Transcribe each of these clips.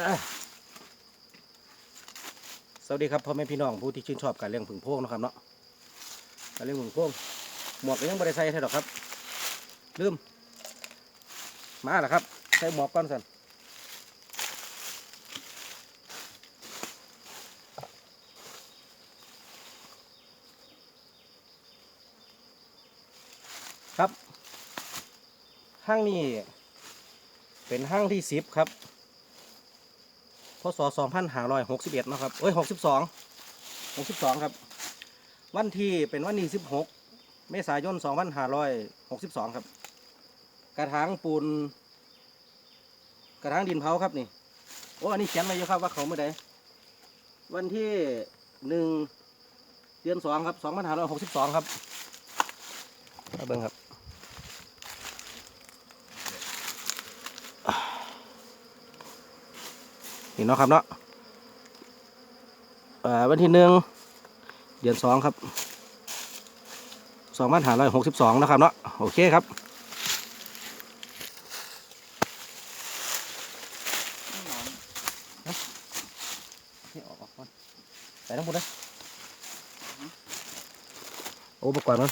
สวัสดีครับพ่อแม่พี่น้องผู้ที่ชื่นชอบการเลี้ยงผึ่งโพงนะครับเนาะการเลี้ยงผึ่งโพงหมวกก็ยังไม่ได้ใช่หรอกครับ ลืม มาแล้วครับ ใส่หมวกก่อนสันครับห้างนี้เป็นห้างที่สิบครับ พศสองพันห้าร้อยหกสิบเนาะครับเอ้ยหกสิบสองหกสิบสองครับ วันที่เป็นวันที่สิบหกเมษายนสองพันห้าร้อยหกสิบสองครับ กระถางปูน กระถางดินเผาครับนี่ โอ้ อันนี้เขียนไว้อยู่ครับว่าเขาเมื่อใดวันที่หนึ่งเดือนสองครับสองพันห้าร้อยหกสิบสองครับมาเบิ่งครับ นี่เนาะครับเนาะอ่อวันที่หนึ่งเดือนสองครับสองพันห้าร้อยหกสิบสองนะครับเนาะโอเคครับนี่ออกออกก่อนใส่ทั้งหมดเลยโอ้อุปกรณ์มัน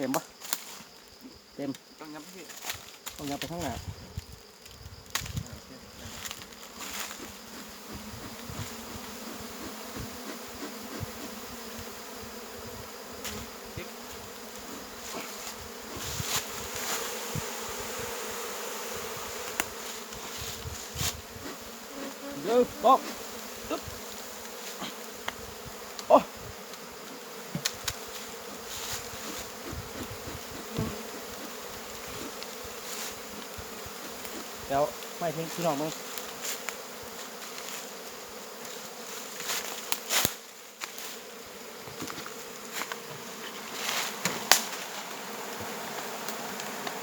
เต็มปะเต็มต้องยับพี่ต้องยับไปข้างหน้าเดี๋ยวบอกตึ๊บโอ้ เดี๋ยวไม่ทิ้งพี่น้องมึง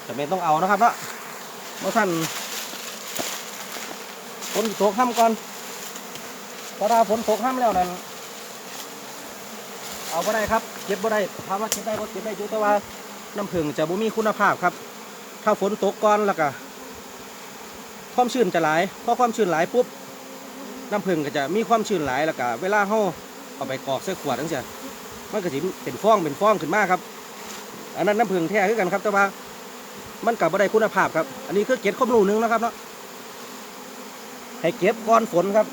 จะเป็นต้องเอานะครับเนาะเมื่อท่านฝนตกห้ำก่อนพอถ้าฝนตกห้ามแล้วนั่นเอาบ่ได้ครับเก็บบ่ได้ถามว่าเก็บได้ก็เก็บได้อยู่แต่ว่าน้ำผึ้งจะบ่มีคุณภาพครับ ถ้าฝนตกก่อนแล้วก็ ความชื้นจะหลายพอความชื้นหลายปุ๊บน้ำผึ้งก็จะมีความชื้นหลายแล้วก็เวลาเฮาเอาไปกรอกใส่ขวดจังซี่มันก็จะเป็นฟองเป็นฟองขึ้นมากครับ อันนั้นน้ำผึ้งแท้คือกันครับ แต่ว่ามันกลับมาได้คุณภาพครับ อันนี้คือเก็บข้อมูลนึงนะครับเนาะให้เก็บก้อนฝนครับ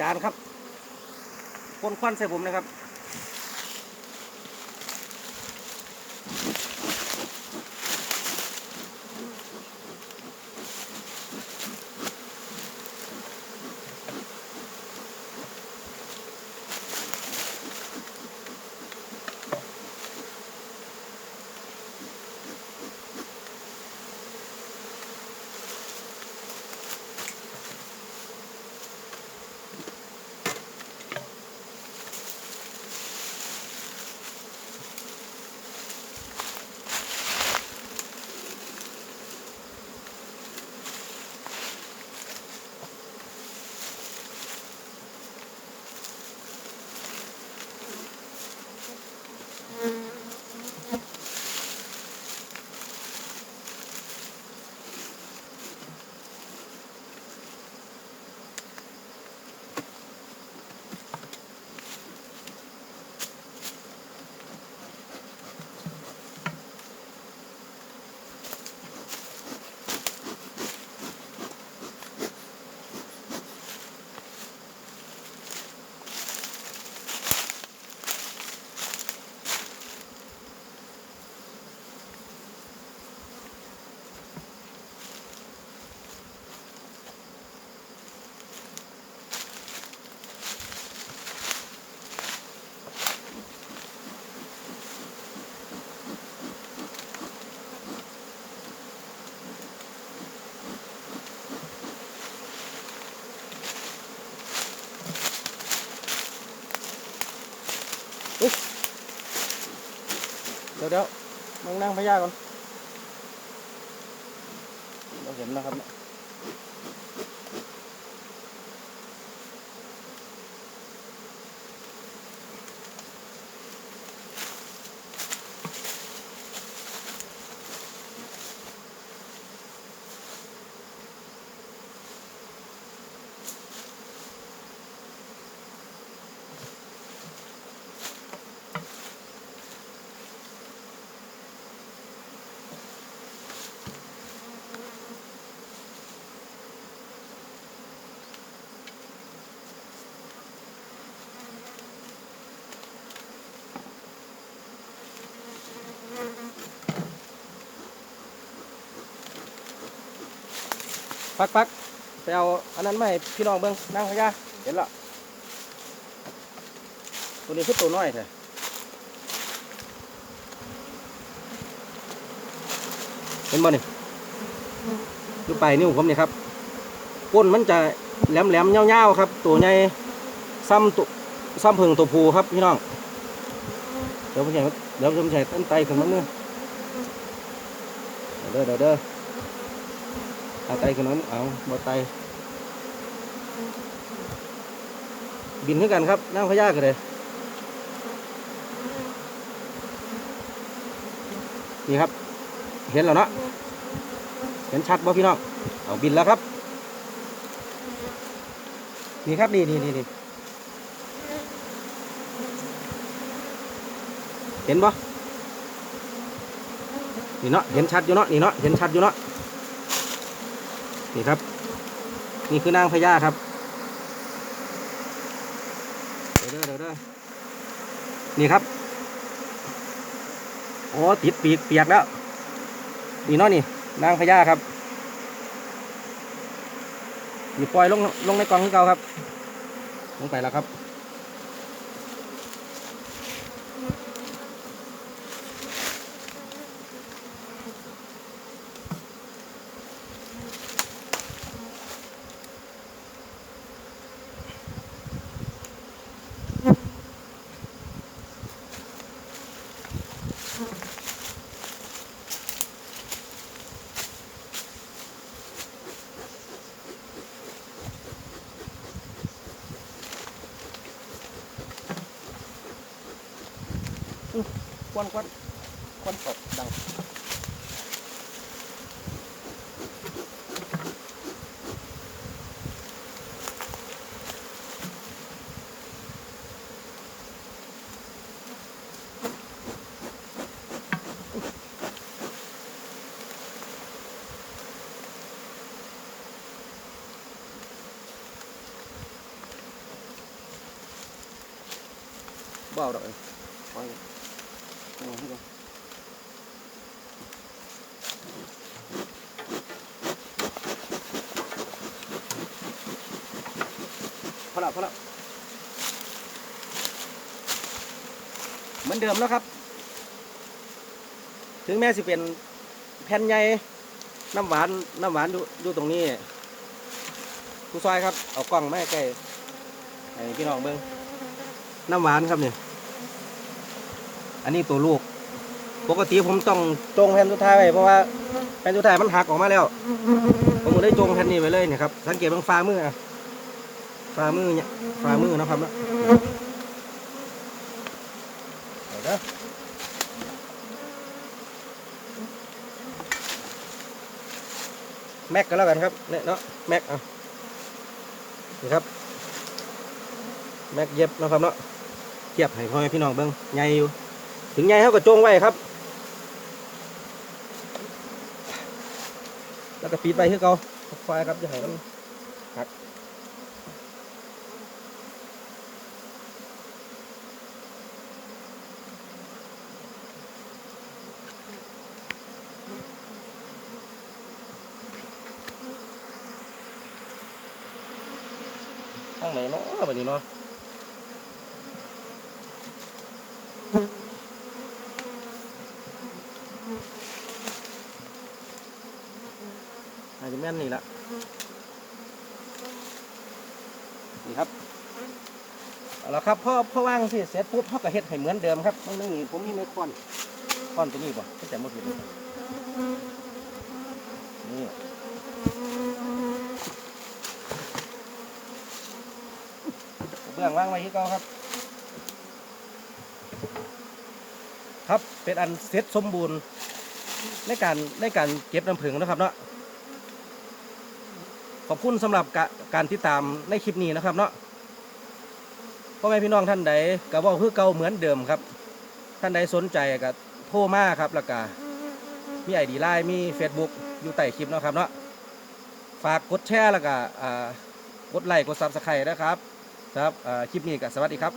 จานครับคนควันใส่ผมนะครับ เดี๋ยวเดี๋ยวมึงนั่งพยาก่อนเราเห็นนะครับเนี่ย ปักปักไปเอาอันนั้นมาให้พี่น้องเบิ้งนั่งพยาเห็นละตัวนี้คือตัวน้อยแท้เห็นบ่นี่ดูไปนิ้วผมนี่ครับก้นมันจะแหลมแหลมๆเงาๆครับ ตัวใหญ่ซ้ำตัวซ้ำเพิงตัวผูครับพี่น้อง เดี๋ยวผมใส่เดี๋ยวผมใส่ต้นไตขึ้นมาเมื่อเด้อเด้อ เอาไตขึ้นมเอาบ่ไตบินขึ้นกันครับนั่งพญากันเลยนี่ครับ เห็นแล้วเนาะเห็นชัดบ่พี่น้องเอาบินแล้วครับ นี่ครับนี่นี่นี่นี่เห็นบ่นี่เนาะเห็นชัดอยู่เนาะนี่เนาะเห็นชัดอยู่เนาะ นี่ครับ นี่คือนางพญาครับ เดี๋ยวเด้อเดี๋ยวเด้อนี่ครับโอ้ติดปีกเปียกแล้ว นี่เนาะนี่ นางพญาครับนี่ปล่อยลงลงในกองของเก่าครับ ลงไปแล้วครับ quan quan quan phật đằng. Bảo đợi เอาให้ก่อนพอแล้วพอแล้วเหมือนเดิมแล้วครับ ถึงแม้สิเป็นแผ่นใหญ่น้ำหวานน้ำหวานอยู่อยู่ตรงนี้ผู้ซอยครับ เอากล้องมาใกล้ให้พี่น้องเบิ้งน้ำหวานครับเนี่ย อันนี้ตัวลูก ปกติผมต้องจงแผ่นสุดท้ายไว้เพราะว่าแผ่นสุดท้ายมันหักออกมาแล้ว ผมก็ได้จงแผ่นนี้ไว้เลยเนี่ยครับ สังเกตบางฟ้ามืออะฟ้ามือเนี่ยฟ้ามือนะครับเนะเดี๋ยวแม็กก็แล้วกันครับเนี่ยเนาะแม็กอะนี่ครับแม็กเย็บนะครับเนาะเทียบให้พ่อแม่พี่น้องเบิ้งใหญ่อยู่ ถึงใหญ่เขาก็จงไว้ครับ แล้วก็ปิดไว้คือเก่าไฟครับจะให้มันหักข้างไหนเนาะแบบนี้เนาะ อาจจะแม่นนี่ละนี่ครับเอาละครับพ่อพ่อว่างสิเสร็จปุ๊บพ่อก็เฮ็ดให้เหมือนเดิมครับมันนี่ผมมีไม้ค้อนค้อนตัวนี้ป่ะก็จะมาผิดเลยนี่เบื้องว่างไว้ที่เก่าครับ ครับเป็นอันเสร็จสมบูรณ์ในการในการเก็บน้ำผึ้งนะครับเนาะ ขอบคุณสำหรับกการติดตามในคลิปนี้นะครับเนาะพ่อแม่พี่น้องท่านใดกับว่าคือเก่าเหมือนเดิมครับ ท่านใดสนใจก็โทรมาครับแล้วก็มีไอดีไลน์มี Facebook อยู่ใต้คลิปเนาะครับเนาะฝากกดแชร์แล้วก็อ่ากดไลค์กดซับสไครต์นะครับครับคลิปนี้ก็สวัสดีครับ